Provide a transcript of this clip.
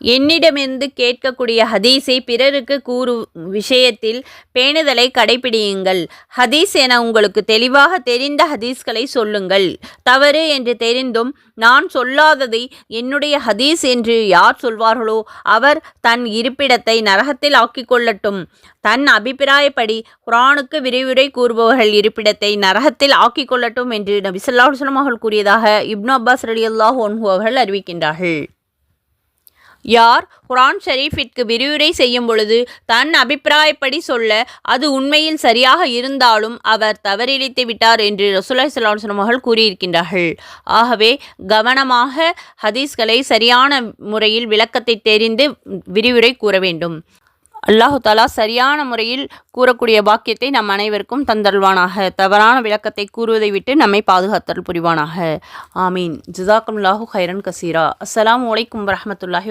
என்னிடமிருந்து கேட்கக்கூடிய ஹதீஸை பிறருக்கு கூறு விஷயத்தில் பேணுதலை கடைபிடியுங்கள். ஹதீஸ் என உங்களுக்கு தெளிவாக தெரிந்த ஹதீஸ்களை சொல்லுங்கள். தவறு என்று தெரிந்தும் நான் சொல்லாததை என்னுடைய ஹதீஸ் என்று யார் சொல்வார்களோ அவர் தன் இருப்பிடத்தை நரகத்தில் ஆக்கிக் கொள்ளட்டும். தன் அபிப்பிராயப்படி குரானுக்கு விரிவுரை கூறுபவர்கள் இருப்பிடத்தை நரகத்தில் ஆக்கிக் கொள்ளட்டும் என்று நபிசல்லாஹ் அவர்கள் கூறியதாக இப்னு அப்பாஸ் ரலி அல்லாஹ் அவர்கள் அறிவிக்கின்றார்கள். யார் குரான் ஷெரீஃபிற்கு விரிவுரை செய்யும் பொழுது தன் அபிப்பிராயப்படி சொல்ல அது உண்மையில் சரியாக இருந்தாலும் அவர் தவறிழைத்து விட்டார் என்று ரசூலாய் சல்லாஹம் அவர்கள் கூறியிருக்கின்றார்கள். ஆகவே கவனமாக ஹதீஸ்களை சரியான முறையில் விளக்கத்தை தெரிந்து விரிவுரை கூற வேண்டும். அல்லாஹு தாலா சரியான முறையில் கூறக்கூடிய பாக்கியத்தை நம் அனைவருக்கும் தந்தல்வானாக தவறான விளக்கத்தை கூறுவதை விட்டு நம்மை பாதுகாத்தல் புரிவானாக. ஆமீன். ஜிசாக்கும் லாஹு ஹைரன் கசீரா அஸ்லாம் வலைக்கம் வரமத்துல்லாஹி